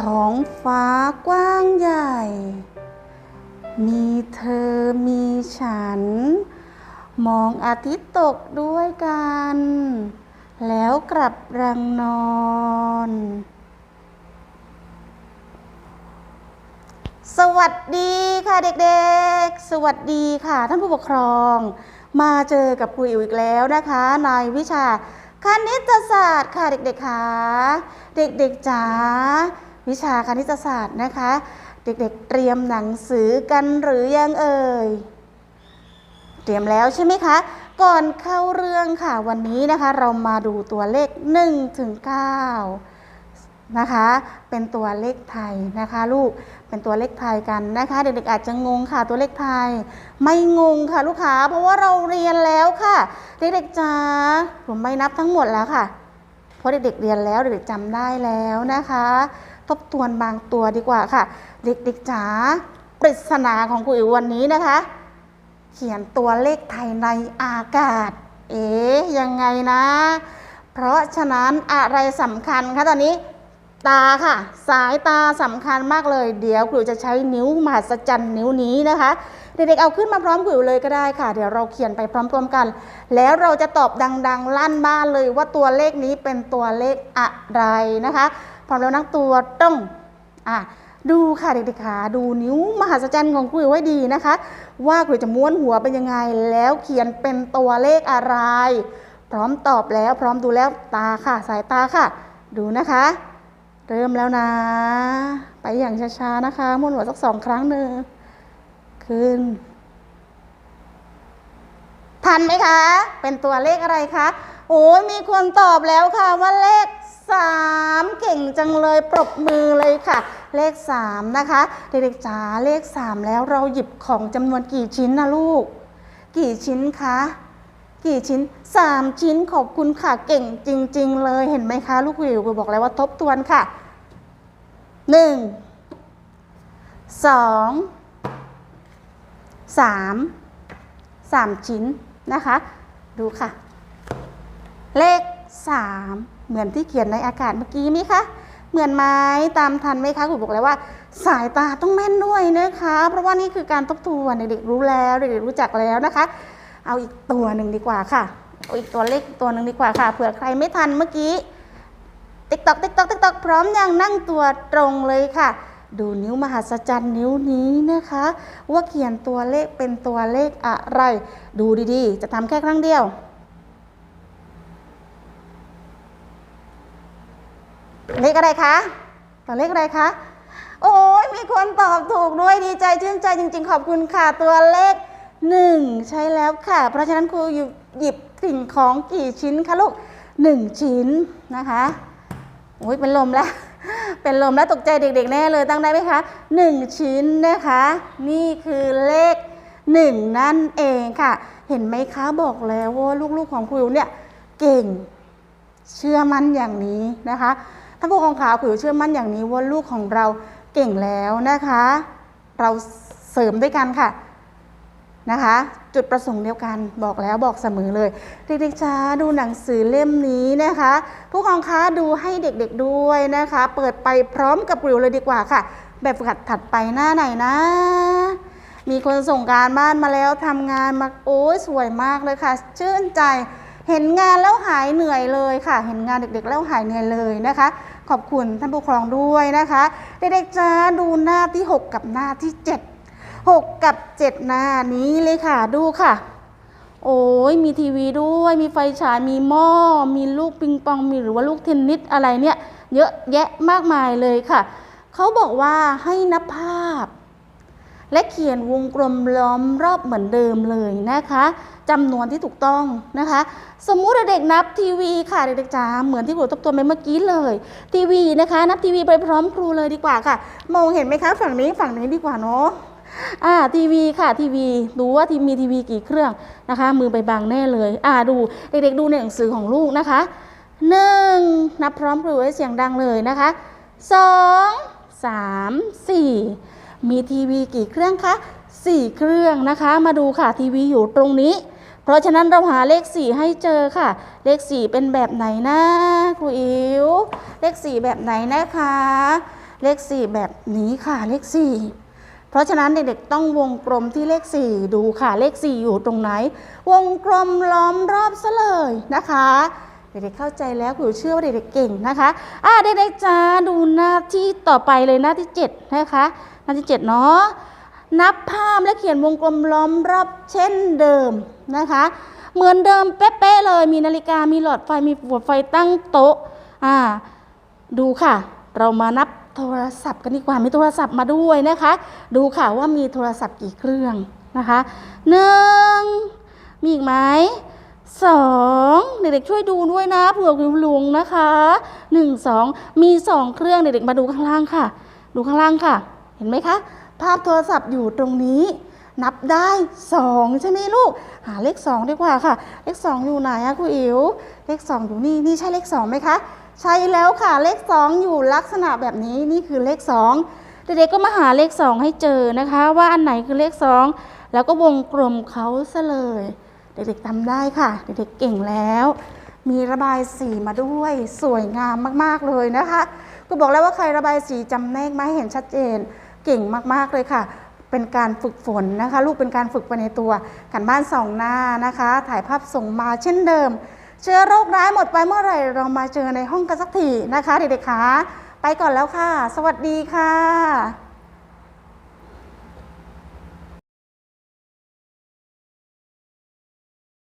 ท้องฟ้ากว้างใหญ่ มีเธอมีฉัน มองอาทิตย์ตกด้วยกัน แล้วกลับรังนอน สวัสดีค่ะเด็กๆ สวัสดีค่ะท่านผู้ปกครอง มาเจอกับครูอิ๋วอีกแล้วนะคะในวิชาคณิตศาสตร์ค่ะเด็กๆค่ะ เด็กๆจ๋า วิชาคณิตศาสตร์นะคะ เด็กๆเตรียมหนังสือกันหรือยังเอ่ย เตรียมแล้วใช่ไหมคะ ก่อนเข้าเรื่องค่ะวันนี้นะคะ เรามาดูตัวเลข1ถึง9นะคะ เป็นตัวเลขไทยนะคะ ลูกเป็นตัวเลขไทยกันนะคะ เด็กๆอาจจะงงค่ะตัวเลขไทย ไม่งงค่ะลูกค้าเพราะว่าเราเรียนแล้วค่ะ เด็กๆจ๋าผมไม่นับทั้งหมดแล้วค่ะเพราะเด็กๆเรียนแล้วเด็กๆจำได้แล้วนะคะ ทบทวนบางตัวดีกว่าค่ะ เด็กๆจ๋าปริศนาของครูอิ๋ววันนี้นะคะ เขียนตัวเลขไทยในอากาศ เอ๊ยังไงนะ เพราะฉะนั้นอะไรสำคัญคะตอนนี้ตาค่ะ สายตาสำคัญมากเลย เดี๋ยวครูจะใช้นิ้วมหัศจรรย์นิ้วนี้นะคะ เด็กๆเอาขึ้นมาพร้อมครูเลยก็ได้ค่ะ เดี๋ยวเราเขียนไปพร้อมๆกัน แล้วเราจะตอบดัง ๆ ลั่นบ้านเลยว่าตัวเลขนี้เป็นตัวเลขอะไรนะคะ พร้อมแล้วนักตัวต้องอะดูค่ะเด็กๆค่ะดูนิ้วมหัศจรรย์ของครูไว้ดีนะคะ ว่าครูจะม้วนหัวเป็นยังไง แล้วเขียนเป็นตัวเลขอะไร พร้อมตอบแล้วพร้อมดูแล้วตาค่ะสายตาค่ะ ดูนะคะ เริ่มแล้วนะ ไปอย่างช้าๆนะคะม้วนหัวสักสองครั้งหนึ่งขึ้นทันไหมคะ เป็นตัวเลขอะไรคะ โอ้ยมีคนตอบแล้วค่ะว่าเลขสามเก่งจังเลยปรบมือเลยค่ะ เลขสามนะคะ เด็กๆจ๋าเลขสามแล้วเราหยิบของจำนวนกี่ชิ้นนะลูก กี่ชิ้นคะกี่ชิ้นสามชิ้นขอบคุณค่ะ เก่งจริง ๆ เลยเห็นไหมคะลูกวิวบอกแล้วว่าทบทวนค่ะหนึ่งสองสามสามชิ้นนะคะ ดูค่ะ เลขสามเหมือนที่เขียนในอากาศเมื่อกี้ไหมคะเหมือนไหมตามทันไหมคะคุณบอกแล้วว่า สายตาต้องแม่นด้วยนะคะ เพราะว่านี่คือการทบทวนเด็กๆรู้แล้วเด็กๆรู้จักแล้วนะคะ เอาอีกตัวหนึ่งดีกว่าค่ะเอาอีกตัวเลขตัวหนึ่งดีกว่าค่ะเผื่อใครไม่ทันเมื่อกี้ติ๊กตอกติ๊กตอกติ๊กตอกพร้อมยังนั่งตัวตรงเลยค่ะ ดูนิ้วมหัศจรรย์นิ้วนี้นะคะ ว่าเขียนตัวเลขเป็นตัวเลขอะไร ดูดีๆ จะทำแค่ครั้งเดียว เลขอะไรคะตัวเลขอะไรคะโอ้ยมีคนตอบถูกด้วยดีใจชื่นใจจริง ๆ ขอบคุณค่ะตัวเลขหนึ่งใช่แล้วค่ะ เพราะฉะนั้นครูหยิบสิ่งของกี่ชิ้นคะลูกหนึ่งชิ้นนะคะโอ้ยเป็นลมแล้ว เป็นลมแล้วตกใจเด็ก ๆ แน่เลยตั้งได้ไหมคะหนึ่งชิ้นนะคะ นี่คือเลขหนึ่งนั่นเองค่ะ เห็นไหมคะบอกแล้วว่าลูกๆของครูเนี่ยเก่งเชื่อมั่นอย่างนี้นะคะ ท่านผู้ปกครองขาผิวเชื่อมั่นอย่างนี้ว่าลูกของเราเก่งแล้วนะคะ เราเสริมด้วยกันค่ะนะคะ จุดประสงค์เดียวกันบอกแล้วบอกเสมอเลยเด็กๆจ้าดูหนังสือเล่มนี้นะคะ ผู้ปกครองคะดูให้เด็กๆด้วยนะคะ เปิดไปพร้อมกับกริวเลยดีกว่าค่ะ แบบฝึกหัดถัดไปหน้าไหนนะ มีคนส่งการบ้านมาแล้วทำงานมาโอ้ยสวยมากเลยค่ะ ชื่นใจเห็นงานแล้วหายเหนื่อยเลยค่ะ เห็นงานเด็กๆแล้วหายเหนื่อยเลยนะคะ ขอบคุณท่านผู้ปกครองด้วยนะคะ เด็กๆจ้าดูหน้าที่ 6 กับหน้าที่ 7 6 กับ 7 หน้านี้เลยค่ะดูค่ะ โอ้ยมีทีวีด้วยมีไฟฉายมีหม้อมีลูกปิงปองมีหรือว่าลูกเทนนิสอะไรเนี่ย เยอะแยะมากมายเลยค่ะ เขาบอกว่าให้นับภาพ และเขียนวงกลมล้อมรอบเหมือนเดิมเลยนะคะจำนวนที่ถูกต้องนะคะ สมมุติเด็กนับทีวีค่ะเด็กๆจ๋าเหมือนที่ครูทบทวนไปเมื่อกี้เลย ทีวีนะคะ นับทีวีไปพร้อมครูเลยดีกว่าค่ะ มองเห็นไหมคะฝั่งนี้ฝั่งนี้ดีกว่าเนาะอ่าทีวีค่ะทีวีดูว่าทีมีทีวีกี่เครื่องนะคะ มือไปบังแน่เลย อ่าดูเด็กๆดูในหนังสือของลูกนะคะหนึ่งนับพร้อมครูให้เสียงดังเลยนะคะสองสามสี่ มีทีวีกี่เครื่องคะ4 เครื่องนะคะ มาดูค่ะทีวีอยู่ตรงนี้ เพราะฉะนั้นเราหาเลข 4 ให้เจอค่ะ เลข 4 เป็นแบบไหนนะครูอิ๋วเลข 4 แบบไหนนะคะ เลข 4 แบบนี้ค่ะเลข 4 เพราะฉะนั้นเด็กๆต้องวงกลมที่เลข 4 ดูค่ะเลข 4 อยู่ตรงไหน วงกลมล้อมรอบซะเลยนะคะเด็กๆเข้าใจแล้วครูเชื่อว่าเด็กๆเก่งนะคะอะเด็กๆจ้าดูหน้าที่ต่อไปเลยหน้าที่ 7 นะคะ หน้าที่7เนาะนับภาพและเขียนวงกลมล้อมรอบเช่นเดิมนะคะ เหมือนเดิมเป๊ะๆเลย มีนาฬิกามีหลอดไฟมีหัวไฟตั้งโต๊ะอ่าดูค่ะ เรามานับโทรศัพท์กันดีกว่ามีโทรศัพท์มาด้วยนะคะ ดูค่ะว่ามีโทรศัพท์กี่เครื่องนะคะหนึ่งมีอีกไหมสองเด็กๆช่วยดูด้วยนะเผื่อคุณลุงนะคะหนึ่งสองมีสองเครื่องเด็กๆมาดูข้างล่างค่ะ ดูข้างล่างค่ะ ห็นไหมคะ ภาพโทรศัพท์อยู่ตรงนี้ นับได้สองใช่ไหมลูก หาเลขสองดีกว่าค่ะ เลขสองอยู่ไหนอะครูอิ๋วเลขสองอยู่นี่ นี่ใช่เลขสองไหมคะ ใช่แล้วค่ะเลขสองอยู่ลักษณะแบบนี้นี่คือเลขสองเด็กๆก็มาหาเลขสองให้เจอนะคะ ว่าอันไหนคือเลขสองแล้วก็วงกลมเขาซะเลย เด็กๆทำได้ค่ะ เด็กๆเก่งแล้วมีระบายสีมาด้วยสวยงามมาก ๆ เลยนะคะ ก็บอกแล้วว่าใครระบายสีจำแนกมาให้เห็นชัดเจน เก่งมากๆเลยค่ะ เป็นการฝึกฝนนะคะ ลูกเป็นการฝึกไปในตัวกันบ้านสองหน้านะคะ ถ่ายภาพส่งมาเช่นเดิม เชื้อโรคร้ายหมดไปเมื่อไหร่เรามาเจอในห้องกันสักทีนะคะเด็กๆคะไปก่อนแล้วค่ะ สวัสดีค่ะ